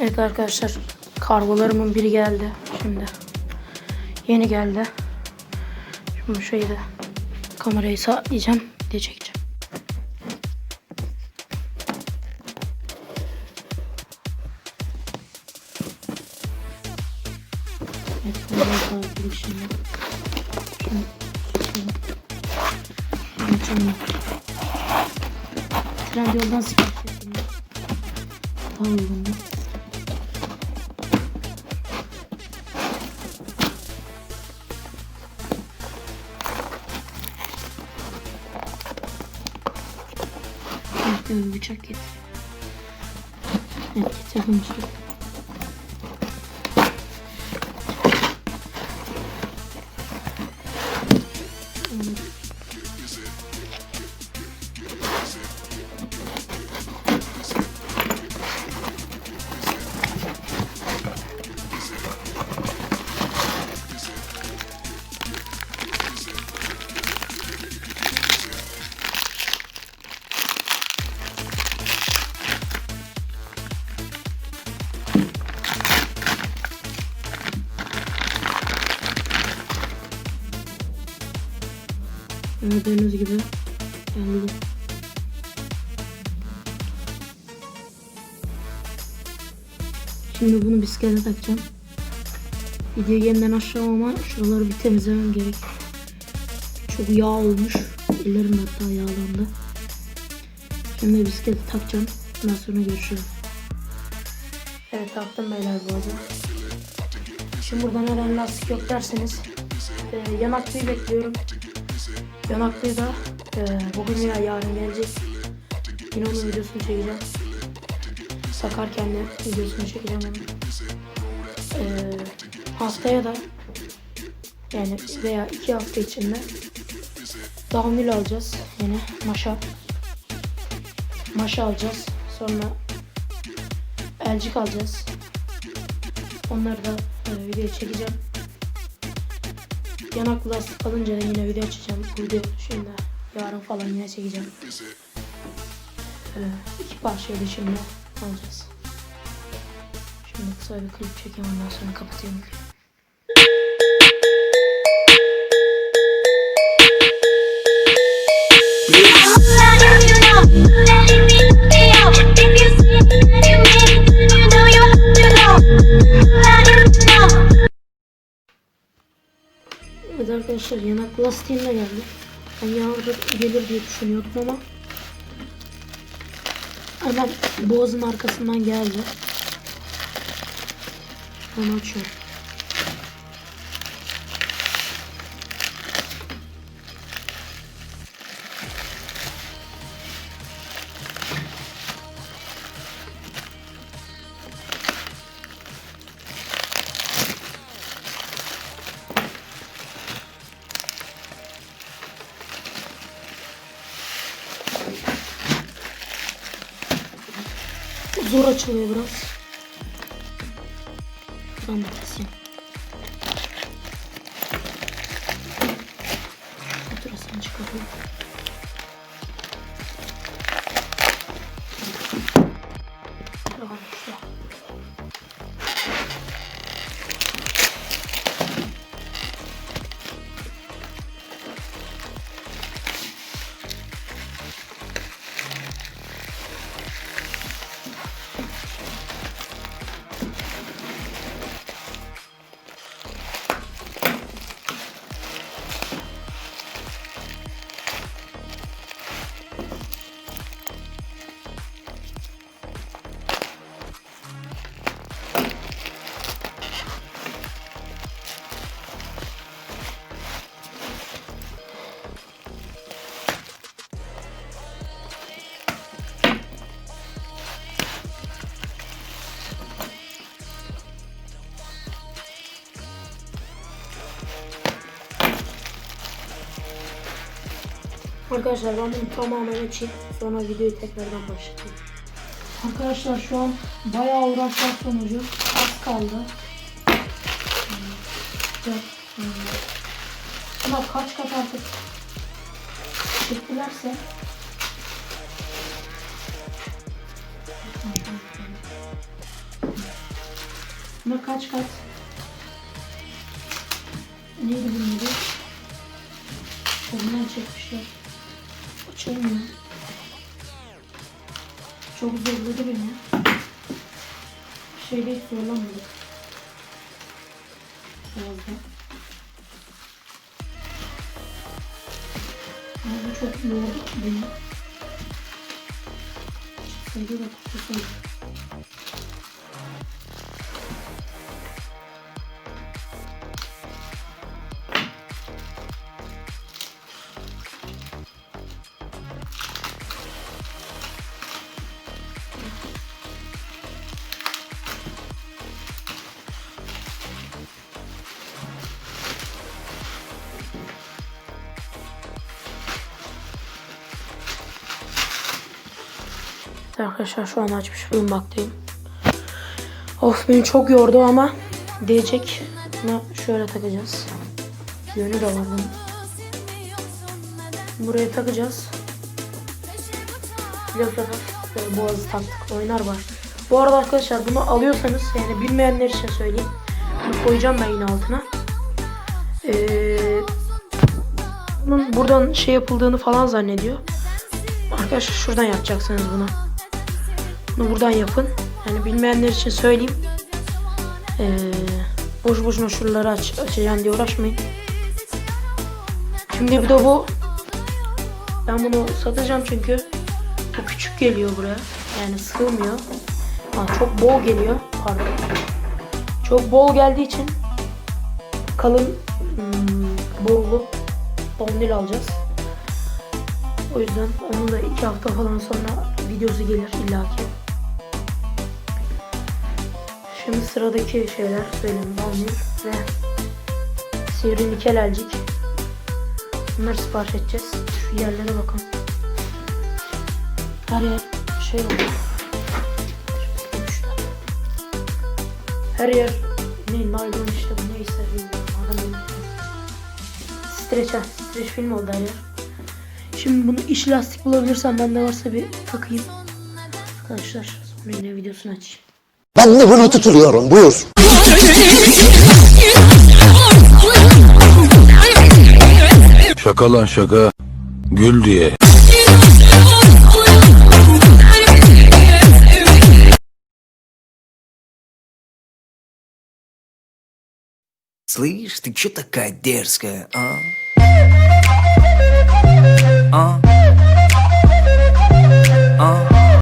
Evet arkadaşlar kargolarımın biri geldi şimdi. Yeni geldi. Şimdi şöyle de kamerayı sabitlayacağım. Bir de çekeceğim. Evet kamerayı sabitledim şimdi. Açalım. Trendyol'dan sipariş ettim. Daha uygundu. Bıçak yeter. Evet, yeter. Gördüğünüz gibi geldi. Şimdi bunu bisiklete takacağım. Videoyu yeniden aşağı ama şuraları bir temizlemem gerek. Çok yağ olmuş. Ellerim hatta yağlandı. Şimdi bisiklete takacağım. Ondan sonra görüşürüz. Evet taktım beyler bu arada. Şimdi burada neden lastik yok derseniz e, yanaklıyı bekliyorum. Yanaklıyı da e, bugün veya yarın gelecek. Yine onun videosunu çekeceğim. Sakarken de videosunu çekeceğim onun. E, haftaya da yani veya iki hafta içinde downhill alacağız. Yine maşa. Maşa alacağız. Sonra elcik alacağız. Onları da e, video çekeceğim. Yanak lastik alınca da yine video açacağım. Video şimdi yarın falan yine çekeceğim. Ee, iki parçayı da şimdi alacağız. Şimdi kısa bir klip çekeyim ondan sonra kapatıyorum. Arkadaşlar yanak lastiğim de geldi. Ben yarın gelir diye düşünüyordum ama hemen boğazın arkasından geldi. Onu açıyorum. Keseyim. Faturasını çıkarayım. Tamam işte. Arkadaşlar ben tamamen açayım. Sonra videoyu tekrardan başlatayım. Arkadaşlar şu an bayağı uğraşlar sonucu az kaldı. Ama kaç kat artık çektilerse Buna kaç kat? Neydi bunun adı? Ondan çekmişler. Açılmıyor. Çok zorladı beni. Bir şeyde hiç zorlamadık. Fazla. Ama çok yordu beni. Çıksaydı da kurtulsaydı. Arkadaşlar şu an açmış bulunmaktayım. Of beni çok yordu ama diyecek. Bunu şöyle takacağız. Yönü de var bunun. Buraya takacağız. Biliyorsunuz boğazı taktık oynar var. Bu arada arkadaşlar bunu alıyorsanız yani bilmeyenler için söyleyeyim. Bunu koyacağım ben yine altına. Ee, bunun buradan şey yapıldığını falan zannediyor. Arkadaşlar şuradan yapacaksınız bunu. Bunu buradan yapın. Yani bilmeyenler için söyleyeyim. Ee, boş boşuna şuraları aç, açacağım diye uğraşmayın. Şimdi bir de bu ben bunu satacağım çünkü bu küçük geliyor buraya. Yani sığmıyor. Ha, çok bol geliyor. Pardon. Çok bol geldiği için kalın hmm, borulu dondil alacağız. O yüzden onu da iki hafta falan sonra videosu gelir illaki. Şimdi sıradaki şeyler söyleyeyim. Dondil ve sivri nikel elcik. Bunları sipariş edeceğiz. Şu yerlere bakın. Her yer şey oldu. Her yer ne naylon işte bu neyse bilmiyorum. Adamın streç. Streç film oldu her yer. Şimdi bunu iş lastik bulabilirsem bende varsa bir takayım. Arkadaşlar sonra yine videosunu açayım. Ben de bunu tutuluyorum buyur. Şaka lan şaka. Gül diye. Слышь, ты чё такая дерзкая, а? А?